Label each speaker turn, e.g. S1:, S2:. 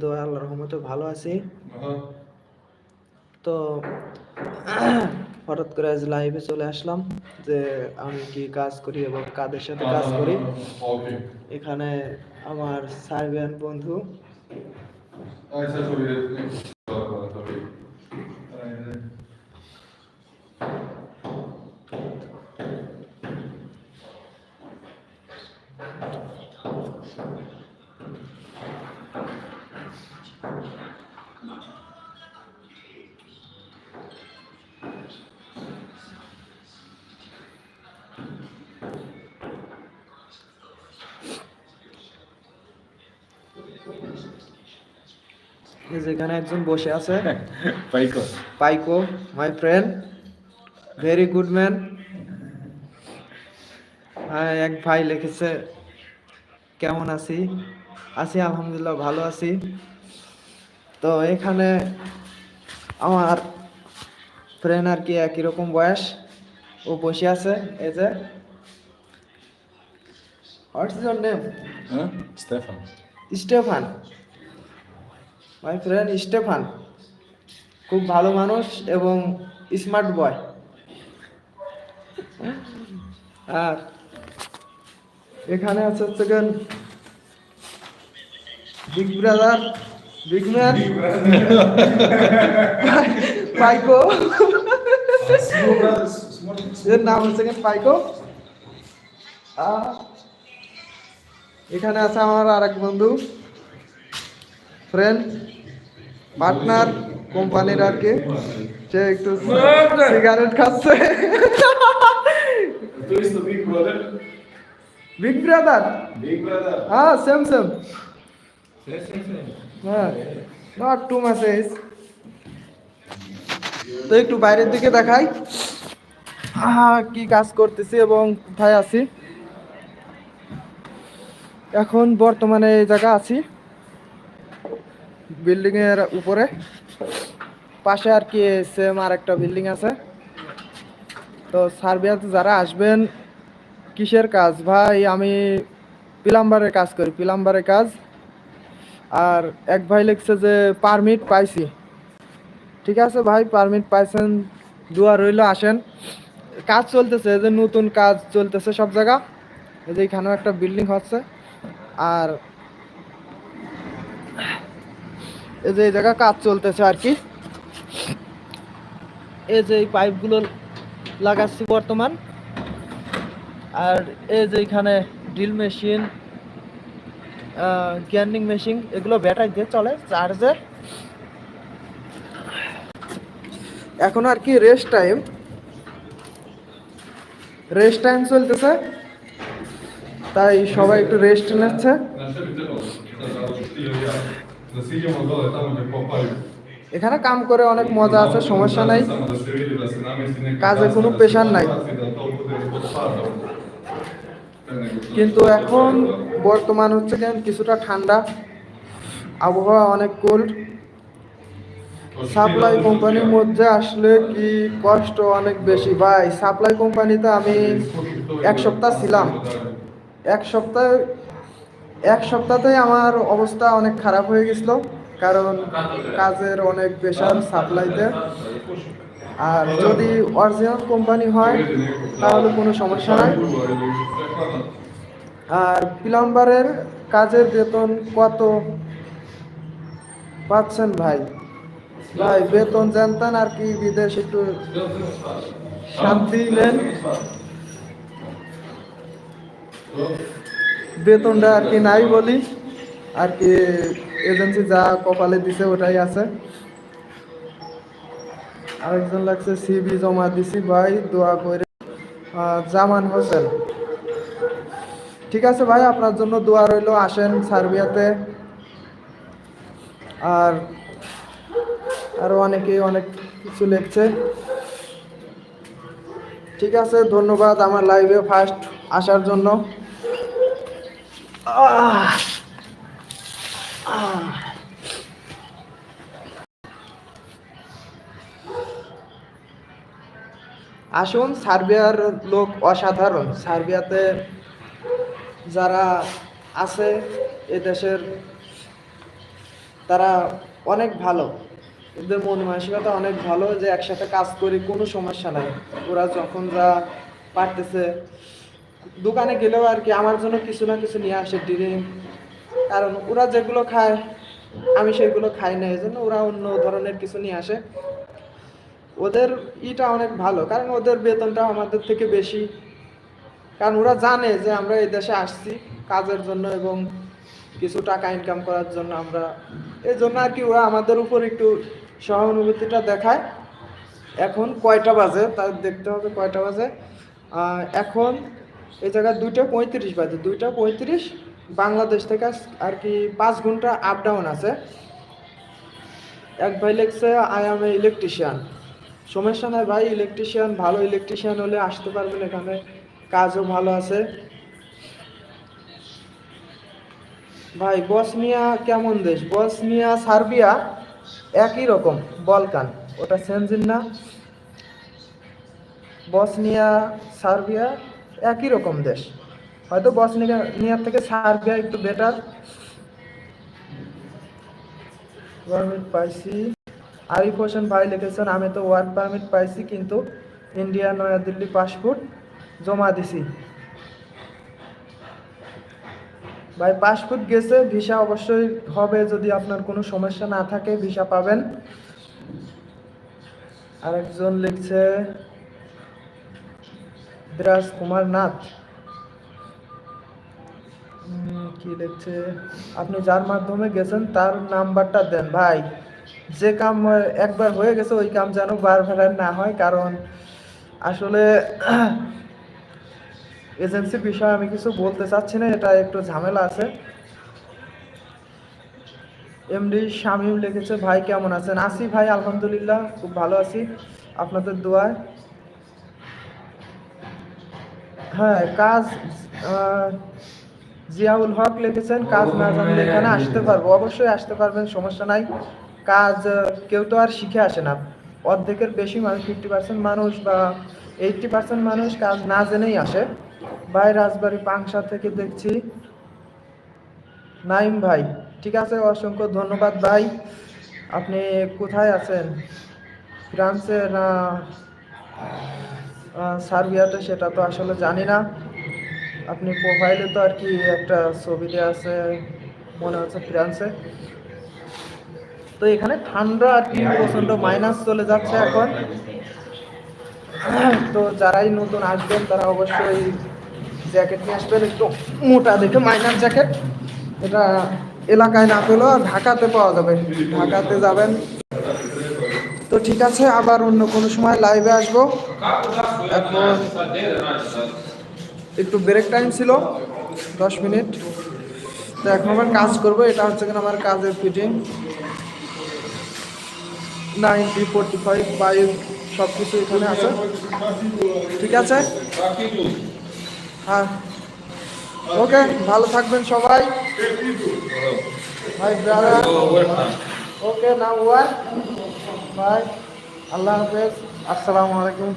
S1: দোয়া আল্লাহর রহমতে ভালো আছি। তো হঠাৎ করে আজ লাইভে চলে আসলাম যে আমি কি কাজ করি এবং কাদের সাথে কাজ করি। এখানে আমার সার্বিয়ান বন্ধু। এই যে এখানে একজন বসে আছে।
S2: Paiko.
S1: Paiko my friend very good man এক ভাই লিখেছে কেমন আছি? আছি আলহামদুলিল্লাহ ভালো আছি। তো এখানে আমার ফ্রেন্ড আর কি একই রকম বয়স। ও বসে আছে এই যে। What's your name?
S2: Stefan.
S1: Stefan. My friend Stefan খুব ভালো মানুষ এবং স্মার্ট বয় আর এখানে আছে হচ্ছে gain big brother big man Paiko এর নাম হচ্ছে গেন পাইকো এখানে আছে আমার আরেক বন্ধু ফ্রেন্ড পার্টনার কোম্পানির আর কি। সে একটু সিগারেট খাচ্ছে. বিগ ব্রাদার হ্যাঁ সেম সেম হ্যাঁ নট টু মেসেজ তো একটু বাইরের দিকে দেখাই। কি কাজ করতেছি এবং কোথায় আছি? এখন বর্তমানে এই জায়গা আছি। বিল্ডিং এর উপরে। পাশে আর কি সেম আর একটা বিল্ডিং আছে। তো সার্বিয়াতে যারা আসবেন, কিসের কাজ? ভাই, আমি প্লাম্বারের কাজ করি, প্লাম্বারের কাজ। আর এক ভাই লিখছে যে, পারমিট পাইছি। ঠিক আছে ভাই, পারমিট পাইছেন, দুয়া রইল, আসেন। কাজ চলতেছে যে নতুন কাজ চলতেছে সব জায়গা। যে এখানেও একটা বিল্ডিং হচ্ছে। আর এই যে এই জায়গা কাজ চলতেছে আর কি। এই যে এই পাইপগুলো লাগাচ্ছি বর্তমান। আর এই যে এখানে ড্রিল মেশিন গ্যান্ডিং মেশিন, এগুলো ব্যাটারি দিয়ে চলে, চার্জে। এখন আর কি রেস্ট টাইম। রেস্ট টাইম চলতেছে। তাই সবাই একটু রেস্ট নিচ্ছে। এখানে কাম করে অনেক মজা আছে, সমস্যা নাই। কাজে কোনো পেশার নাই। কিন্তু এখন বর্তমান হচ্ছে যেমন কিছুটা ঠান্ডা, আবহাওয়া অনেক কোল্ড সাপ্লাই কোম্পানির মধ্যে আসলে কি কষ্ট অনেক বেশি। ভাই সাপ্লাই কোম্পানিতে আমি এক সপ্তাহ ছিলাম। এক সপ্তাহ এক সপ্তাহতেই আমার অবস্থা অনেক খারাপ হয়ে গেছিল, কারণ কাজের অনেক প্রেশার সাপ্লাইতে আর যদি অরিজিনাল কোম্পানি হয়, তাহলে কোনো সমস্যা নাই। আর প্লাম্বারের কাজের বেতন কত? পাচ্ছেন ভাই? ভাই, বেতন জানতেন আর কি বিদেশ একটু শান্তি নেন। বেতনটা আর কি নাই বলি। আর কি এজেন্সি যা কপালে দিছে ওটাই আছে। আরেকজন লাগছে সিবি জমা দিছি, ভাই, দোয়া করে। জামান হোসেন। ঠিক আছে ভাই, আপনার জন্য দোয়া রইল, আসেন সার্বিয়াতে। আর আরও অনেকেই অনেক কিছু লিখছে। ঠিক আছে, ধন্যবাদ আমার লাইভে ফার্স্ট আসার জন্য! আসুন, সার্বিয়ার লোক অসাধারণ। সার্বিয়াতে যারা আছে, এ দেশের তারা অনেক ভালো। ওদের মন মানসিকতা অনেক ভালো যে একসাথে কাজ করি, কোনো সমস্যা নাই। ওরা যখন যা পারতেছে দোকানে গেলেও আর কি আমার জন্য কিছু না কিছু নিয়ে আসে ড্রিঙ্ক কারণ ওরা যেগুলো খায়, আমি সেগুলো খাই না এই জন্য ওরা অন্য ধরনের কিছু নিয়ে আসে। ওদের ইটা অনেক ভালো, কারণ ওদের বেতনটা আমাদের থেকে বেশি। কারণ ওরা জানে যে আমরা এই দেশে আসছি কাজের জন্য এবং কিছু টাকা ইনকাম করার জন্য আমরা। এই জন্য আর কি ওরা আমাদের উপর একটু সহানুভূতিটা দেখায়। এখন কয়টা বাজে? তার দেখতে হবে কয়টা বাজে। এখন এই জায়গায় দুইটা পঁয়ত্রিশ বাজে, দুইটা পঁয়ত্রিশ, বাংলাদেশ থেকে আর কি পাঁচ ঘণ্টা আপ ডাউন আছে। এক ভাই লিখছে আই এম এ ইলেকট্রিশিয়ান সমস্যা নাই ভাই ইলেকট্রিশিয়ান ভালো ইলেকট্রিশিয়ান হলে আসতে পারবেন এখানে, কাজও ভালো আছে। ভাই, বসনিয়া কেমন দেশ? বসনিয়া, সার্বিয়া একই রকম, বলকান, ওটা সেনজিন না। বসনিয়া, সার্বিয়া একই রকম দেশ। হয়তো বসনিয়া নিয়ার থেকে সার্বিয়া একটু বেটার পারমিট পাইছি। আরিফ হোসেন ভাই লিখেছেন, আমি তো ওয়ার্ক পারমিট পাইছি, কিন্তু ইন্ডিয়া নয়াদিল্লি পাসপোর্ট জমা দিছি। ভাই পাসপোর্ট গেছে ভিসা অবশ্যই হবে যদি আপনার কোনো সমস্যা না থাকে ভিসা পাবেন। আরেকজন লিখছে বিরাজ কুমার নাথ কি লিখছে? আপনি যার মাধ্যমে গেছেন, তার নাম্বারটা দেন ভাই। যে কাম একবার হয়ে গেছে, ওই কাম যেন বারবার না হয়, কারণ আসলে এজেন্সির বিষয়ে আমি কিছু বলতে চাচ্ছি না, এটা একটু ঝামেলা আছে। এমডি শামীম লিখেছে, ভাই কেমন আছেন? আছি ভাই, আলহামদুলিল্লাহ, খুব ভালো আছি। আপনাদের দোয়ায়। হ্যাঁ কাজ জিয়াউল হক লিখেছেন, কাজ না জানলে এখানে আসতে পারব। অবশ্যই আসতে পারবেন, সমস্যা নাই। কাজ কেউ তো আর শিখে আসে না। অর্ধেকের বেশি মানুষ ফিফটি পার্সেন্ট মানুষ বা এইটটি পার্সেন্ট মানুষ কাজ না জেনেই আসে। ভাই, রাজবাড়ি পাংশা থেকে দেখছি। নাইম ভাই, ঠিক আছে, অসংখ্য ধন্যবাদ ভাই। আপনি কোথায় আছেন? ফ্রান্সে না সার্বিয়াতে সেটা তো আসলে জানি না। আপনি প্রোফাইলে তো আর কি একটা ছবিতে আছে, মনে হচ্ছে ফ্রান্সে তো এখানে ঠান্ডা আর কি প্রচণ্ড মাইনাস চলে যাচ্ছে এখন। তো যারাই নতুন আসবেন, তারা অবশ্যই জ্যাকেট নিয়ে আসবেন, একটু মোটা দেখে মাইনাস জ্যাকেট এটা এলাকায় না পেলেও ঢাকাতে পাওয়া যাবে। ঢাকাতে যাবেন। তো ঠিক আছে, আবার অন্য কোনো সময় লাইভে আসব। এখন একটু ব্রেক টাইম ছিল দশ মিনিট। তো এখন আবার কাজ করব এটা হচ্ছে কিনা আমার কাজের fitting ninety forty five five সব কিছু এখানে আছে। ঠিক আছে? হ্যাঁ। ওকে ভালো থাকবেন সবাই। ভাই ব্রাদার ওকে নাম ওয়ার বাই আল্লাহ হাফেজ। আসসালামু আলাইকুম।